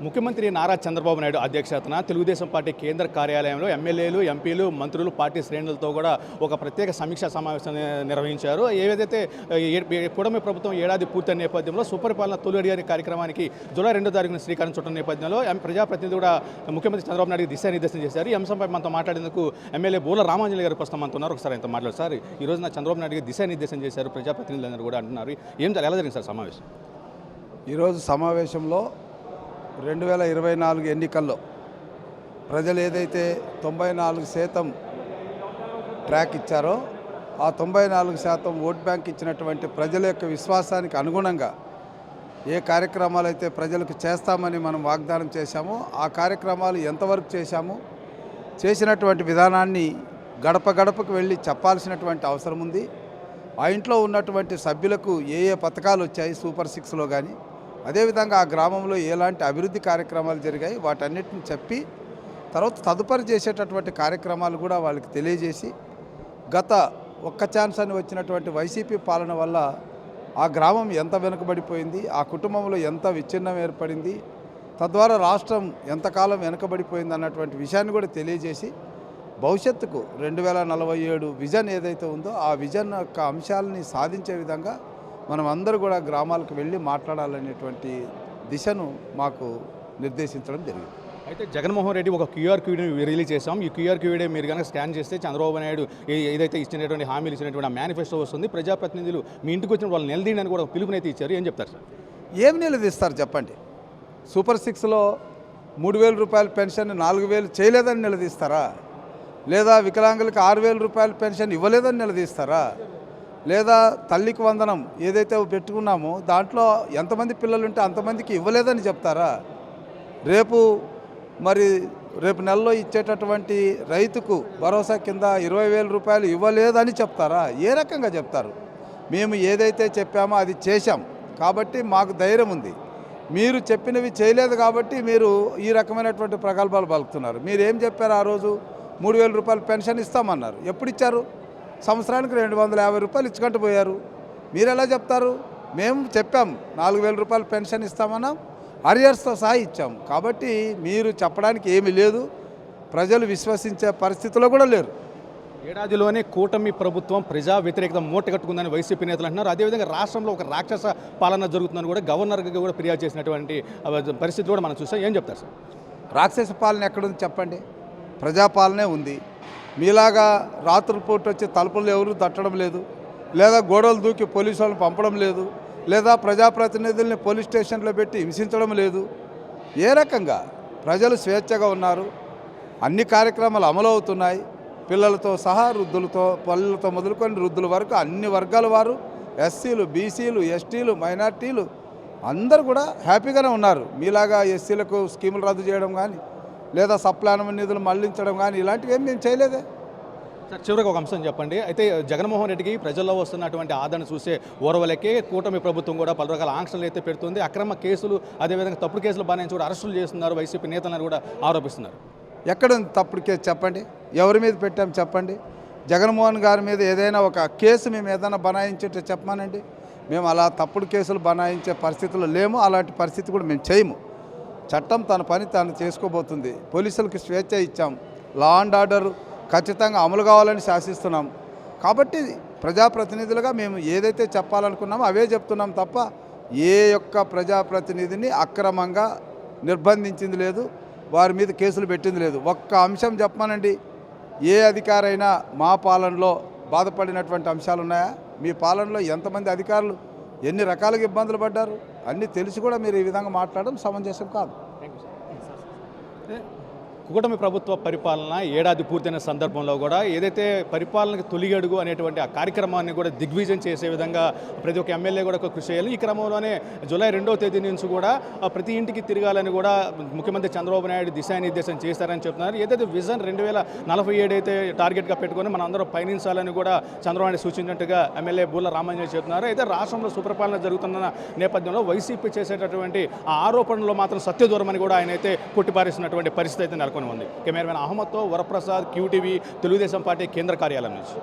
ముఖ్యమంత్రి నారా చంద్రబాబు నాయుడు అధ్యక్షతన తెలుగుదేశం పార్టీ కేంద్ర కార్యాలయంలో ఎమ్మెల్యేలు ఎంపీలు మంత్రులు పార్టీ శ్రేణులతో కూడా ఒక ప్రత్యేక సమీక్షా సమావేశం నిర్వహించారు. ఏదైతే ఏ- ప్రభుత్వం ఏడాది పూర్తయిన నేపథ్యంలో సుపరిపాలన తొలి అడిగి అనే కార్యక్రమానికి జూలై రెండో తారీఖున శ్రీకారం చుట్టం నేపథ్యంలో ఎం- ప్రజాప్రతినిధి కూడా ముఖ్యమంత్రి చంద్రబాబు నాయుడు దిశానిర్దేశం చేశారు. ఈ అంశంపై మనతో మాట్లాడేందుకు ఎమ్మెల్యే బూల రామాంజలి గారు ప్రస్తుతం మనతో ఉన్నారు ఒకసారి ఆయనతో మాట్లాడారు సార్ ఈ రోజున చంద్రబాబు నాయుడు దిశానిర్దేశం చేశారు ప్రజాప్రతినిధులందరూ కూడా అంటున్నారు. ఏం ఎలా జరిగింది సార్ సమావేశం? ఈరోజు సమావేశంలో రెండు వేల ఇరవై నాలుగు ఎన్నికల్లో ప్రజలు ఏదైతే తొంభై నాలుగు శాతం ట్రాక్ ఇచ్చారో ఆ తొంభై నాలుగు శాతం ఓట్ బ్యాంక్ ఇచ్చినటువంటి ప్రజల యొక్క విశ్వాసానికి అనుగుణంగా ఏ కార్యక్రమాలు అయితే ప్రజలకు చేస్తామని మనం వాగ్దానం చేశామో ఆ కార్యక్రమాలు ఎంతవరకు చేశామో చేసినటువంటి విధానాన్ని గడప గడపకు వెళ్ళి చెప్పాల్సినటువంటి అవసరం ఉంది. ఆ ఇంట్లో ఉన్నటువంటి సభ్యులకు ఏ ఏ పథకాలు వచ్చాయి సూపర్ సిక్స్లో కానీ అదేవిధంగా ఆ గ్రామంలో ఎలాంటి అభివృద్ధి కార్యక్రమాలు జరిగాయి వాటన్నిటిని చెప్పి తర్వాత తదుపరి చేసేటటువంటి కార్యక్రమాలు కూడా వాళ్ళకి తెలియజేసి గత ఒక్క ఛాన్స్ అని వచ్చినటువంటి వైసీపీ పాలన వల్ల ఆ గ్రామం ఎంత వెనుకబడిపోయింది ఆ కుటుంబంలో ఎంత విచ్ఛిన్నం ఏర్పడింది తద్వారా రాష్ట్రం ఎంతకాలం వెనుకబడిపోయింది అన్నటువంటి విషయాన్ని కూడా తెలియజేసి భవిష్యత్తుకు రెండు వేల నలభై ఏడు విజన్ ఏదైతే ఉందో ఆ విజన్ యొక్క అంశాలని సాధించే విధంగా మనం అందరూ కూడా గ్రామాలకు వెళ్ళి మాట్లాడాలనేటువంటి దిశను మాకు నిర్దేశించడం జరిగింది. అయితే జగన్మోహన్ రెడ్డి ఒక క్యూఆర్ క్యూడీ రిలీజ్ చేసాం ఈ క్యూఆర్ క్యూడీ మీరు కనుక స్కాన్ చేస్తే చంద్రబాబు నాయుడు ఏదైతే ఇచ్చినటువంటి హామీలు ఇచ్చినటువంటి మేనిఫెస్టో వస్తుంది ప్రజాప్రతినిధులు మీ ఇంటికి వచ్చిన వాళ్ళు నిలదీయండి అని కూడా ఒక పిలుపునైతే ఇచ్చారు. ఏం చెప్తారు సార్? ఏం నిలదీస్తారు చెప్పండి? సూపర్ సిక్స్లో మూడు వేల రూపాయల పెన్షన్ నాలుగు వేలు చేయలేదని నిలదీస్తారా? లేదా వికలాంగులకు ఆరు వేల రూపాయల పెన్షన్ ఇవ్వలేదని నిలదీస్తారా? లేదా తల్లికి వందనం ఏదైతే పెట్టుకున్నామో దాంట్లో ఎంతమంది పిల్లలు ఉంటే అంతమందికి ఇవ్వలేదని చెప్తారా? రేపు మరి రేపు నెలలో ఇచ్చేటటువంటి రైతుకు భరోసా కింద ఇరవై వేల రూపాయలు ఇవ్వలేదని చెప్తారా? ఏ రకంగా చెప్తారు? మేము ఏదైతే చెప్పామో అది చేశాం. కాబట్టి మాకు ధైర్యం ఉంది. మీరు చెప్పినవి చేయలేదు కాబట్టి మీరు ఈ రకమైనటువంటి ప్రగల్భాలు పలుకుతున్నారు. మీరు ఏం చెప్పారు ఆ రోజు? మూడు వేల రూపాయలు పెన్షన్ ఇస్తామన్నారు. ఎప్పుడు ఇచ్చారు? సంవత్సరానికి రెండు వందల యాభై రూపాయలు ఇచ్చుకుంటూ పోయారు. మీరు ఎలా చెప్తారు? మేము చెప్పాం నాలుగు వేల రూపాయలు పెన్షన్ ఇస్తామన్నాం అరియర్స్తో సహా ఇచ్చాం. కాబట్టి మీరు చెప్పడానికి ఏమీ లేదు. ప్రజలు విశ్వసించే పరిస్థితిలో కూడా లేరు. ఏడాదిలోనే కూటమి ప్రభుత్వం ప్రజా వ్యతిరేకత మూటగట్టుకుందని వైసీపీ నేతలు అంటున్నారు. అదేవిధంగా రాష్ట్రంలో ఒక రాక్షస పాలన జరుగుతుందని కూడా గవర్నర్గా కూడా ఫిర్యాదు చేసినటువంటి పరిస్థితి కూడా మనం చూస్తాం ఏం చెప్తారు సార్? రాక్షస పాలన ఎక్కడుంది చెప్పండి? ప్రజాపాలనే ఉంది. మీలాగా రాత్రిపూట వచ్చి తలుపులు ఎవరు తట్టడం లేదు లేదా గోడలు దూకి పోలీసు వాళ్ళని పంపడం లేదు లేదా ప్రజాప్రతినిధుల్ని పోలీస్ స్టేషన్లో పెట్టి హింసించడం లేదు. ఏ రకంగా ప్రజలు స్వేచ్ఛగా ఉన్నారు అన్ని కార్యక్రమాలు అమలు అవుతున్నాయి పిల్లలతో సహా వృద్ధులతో పల్లెలతో మొదలుకొని వృద్ధుల వరకు అన్ని వర్గాల వారు ఎస్సీలు బీసీలు ఎస్టీలు మైనార్టీలు అందరూ కూడా హ్యాపీగానే ఉన్నారు. మీలాగా ఎస్సీలకు స్కీములు రద్దు చేయడం కానీ లేదా సప్లానం నిధులు మళ్ళించడం కానీ ఇలాంటివి ఏం మేము చేయలేదే. సార్ చివరికి ఒక అంశం చెప్పండి. అయితే జగన్మోహన్ రెడ్డికి ప్రజల్లో వస్తున్నటువంటి ఆదరణ చూసే ఓర్వలకే కూటమి ప్రభుత్వం కూడా పలు రకాల ఆంక్షలు అయితే పెడుతుంది. అక్రమ కేసులు అదేవిధంగా తప్పుడు కేసులు బాధించి కూడా అరెస్టులు చేస్తున్నారు. వైసీపీ నేతలను కూడా ఆరోపిస్తున్నారు. ఎక్కడ తప్పుడు కేసు చెప్పండి? ఎవరి మీద పెట్టాం చెప్పండి? జగన్మోహన్ గారి మీద ఏదైనా ఒక కేసు మేము ఏదైనా బనాయించేట్టు చెప్పమానండి? మేము అలా తప్పుడు కేసులు బనాయించే పరిస్థితుల్లో లేము. అలాంటి పరిస్థితి కూడా మేము చేయము. చట్టం తన పని తాను చేసుకోబోతుంది. పోలీసులకు స్వేచ్ఛ ఇచ్చాం. లా అండ్ ఆర్డర్ ఖచ్చితంగా అమలు కావాలని శాసిస్తున్నాం. కాబట్టి ప్రజాప్రతినిధులుగా మేము ఏదైతే చెప్పాలనుకున్నామో అవే చెప్తున్నాం తప్ప ఏ యొక్క ప్రజాప్రతినిధిని అక్రమంగా నిర్బంధించింది లేదు వారి మీద కేసులు పెట్టింది లేదు. ఒక్క అంశం చెప్పమనండి. ఏ అధికారైనా మా పాలనలో బాధపడినటువంటి అంశాలు ఉన్నాయా మీ పాలనలో ఎంతమంది అధికారులు ఎన్ని రకాలుగా ఇబ్బందులు పడ్డారు? అన్నీ తెలిసి కూడా మీరు ఈ విధంగా మాట్లాడడం సమంజసం కాదు. కూటమి ప్రభుత్వ పరిపాలన ఏడాది పూర్తయిన సందర్భంలో కూడా ఏదైతే పరిపాలనకు తొలి అడుగు అనేటువంటి ఆ కార్యక్రమాన్ని కూడా దిగ్విజయం చేసే విధంగా ప్రతి ఒక్క ఎమ్మెల్యే కూడా కృషి చేయాలి. ఈ క్రమంలోనే జూలై రెండవ తేదీ నుంచి కూడా ప్రతి ఇంటికి తిరగాలని కూడా ముఖ్యమంత్రి చంద్రబాబు నాయుడు దిశానిర్దేశం చేశారని చెప్తున్నారు. ఏదైతే విజన్ రెండు వేల నలభై ఏడు అయితే టార్గెట్గా పెట్టుకొని మనందరం పయనించాలని కూడా చంద్రబాబు నాయుడు సూచించినట్టుగా ఎమ్మెల్యే బూల రామాంజలి చెప్తున్నారు. అయితే రాష్ట్రంలో సుపరిపాలన జరుగుతున్న నేపథ్యంలో వైసీపీ చేసేటటువంటి ఆ ఆరోపణలో మాత్రం సత్యదూరమని కూడా ఆయన అయితే కొట్టిపారేసినటువంటి పరిస్థితి అయితే నెలకొని ఉంది. కెమెరామెన్ అహ్మద్తో వరప్రసాద్ క్యూటీవీ తెలుగుదేశం పార్టీ కేంద్ర కార్యాలయం నుంచి.